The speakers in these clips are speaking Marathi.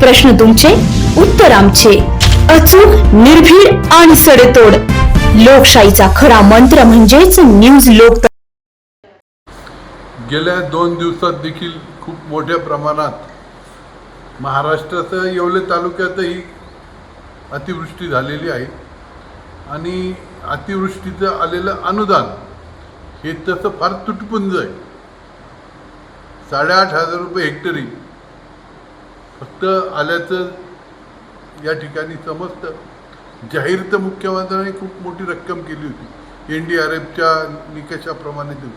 प्रश्न तुमचे उत्तर आमचे. अचूक निर्भीड आणि सडेतोड. लोकशाहीचा खरा मंत्र म्हणजेच न्यूज लोक गेल्या दोन दिवसात देखील खूप मोठ्या प्रमाणात महाराष्ट्रासह येवले तालुक्यातही अतिवृष्टी झालेली आहे. आणि अतिवृष्टीचं आलेलं अनुदान हे तसं फार तुटपुंज आहे. साडेआठ हजार रुपये हेक्टरी फक्त आल्याचं या ठिकाणी समजतं. जाहीर तर मुख्यमंत्र्यांनी खूप मोठी रक्कम केली होती. एन डी आर एफच्या निकषाप्रमाणे देऊ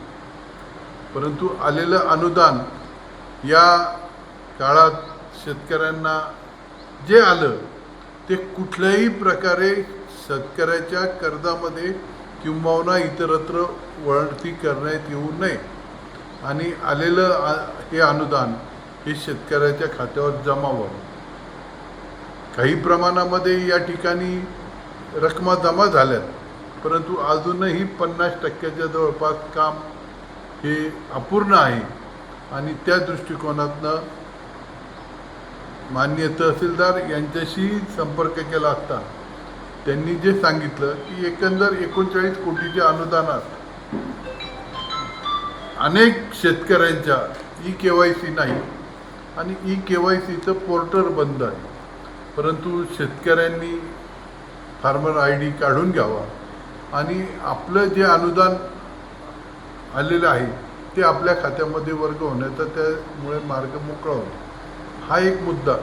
परंतु आलेलं अनुदान या काळात शेतकऱ्यांना जे आलं ते कुठल्याही प्रकारे शेतकऱ्याच्या कर्जामध्ये किंबहुना इतरत्र वळती करण्यात येऊ नये. आणि आलेलं हे अनुदान हे शेतकऱ्याच्या खात्यावर जमा व्हावं. काही प्रमाणामध्ये या ठिकाणी रकमा जमा झाल्यात परंतु अजूनही पन्नास टक्क्याच्या जवळपास काम हे अपूर्ण आहे आणि त्या दृष्टिकोनातनं माननीय तहसीलदार यांच्याशी संपर्क केला असता त्यांनी जे सांगितलं की एकंदर एकोणचाळीस कोटीच्या अनुदानात अनेक शेतकऱ्यांच्या ई के वाय सी नाही आणि ई के वाय सीचं पोर्टर बंद आहे. परंतु शेतकऱ्यांनी फार्मर आय डी काढून घ्यावा. आणि आपलं जे अनुदान आलेलं आहे ते आपल्या खात्यामध्ये वर्ग होण्याचा त्यामुळे मार्ग मोकळा होतो हा एक मुद्दा.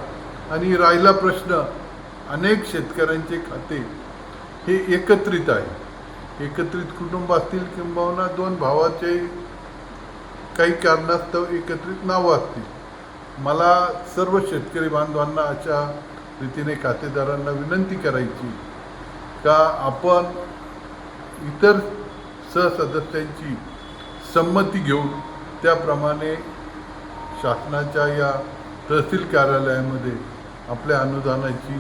आणि राहिला प्रश्न अनेक शेतकऱ्यांचे खाते हे एकत्रित आहे. एकत्रित कुटुंब असतील किंबहुना दोन भावाचे काही कारणास्तव एकत्रित नावं असतील. मला सर्व शेतकरी बांधवांना अशा रीतीने खातेदारांना विनंती करायची का आपण इतर सहसदस्यांची संमती घेऊन त्याप्रमाणे शासनाच्या या तहसील कार्यालयामध्ये आपल्या अनुदानाची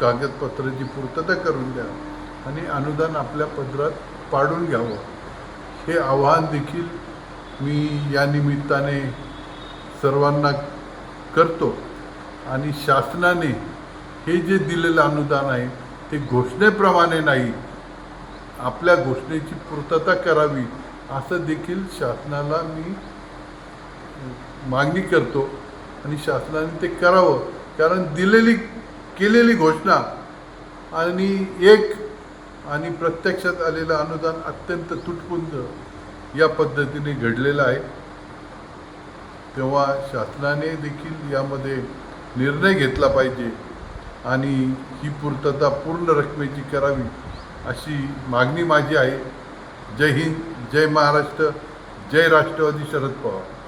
कागदपत्राची पूर्तता करून द्या आणि अनुदान आपल्या पदरात पाडून घ्यावं. हे आव्हान देखील मी या निमित्ताने सर्वांना करतो आणि शासनाने हे जे दिलेलं अनुदान आहे ते घोषणेप्रमाणे नाही आपल्या घोषणेची पूर्तता करावी असं देखील शासनाला मी मागणी करतो आणि शासनाने ते करावं. कारण दिलेली केलेली घोषणा आणि एक आणि प्रत्यक्षात आलेलं अनुदान अत्यंत तुटपुंज या पद्धतीने घडलेलं आहे. तेव्हा शासनाने देखील यामध्ये निर्णय घेतला पाहिजे आणि ही पूर्तता पूर्ण रकमेची करावी अशी मागणी माझी आहे. जय हिंद जय महाराष्ट्र जय राष्ट्रवादी शरद पवार.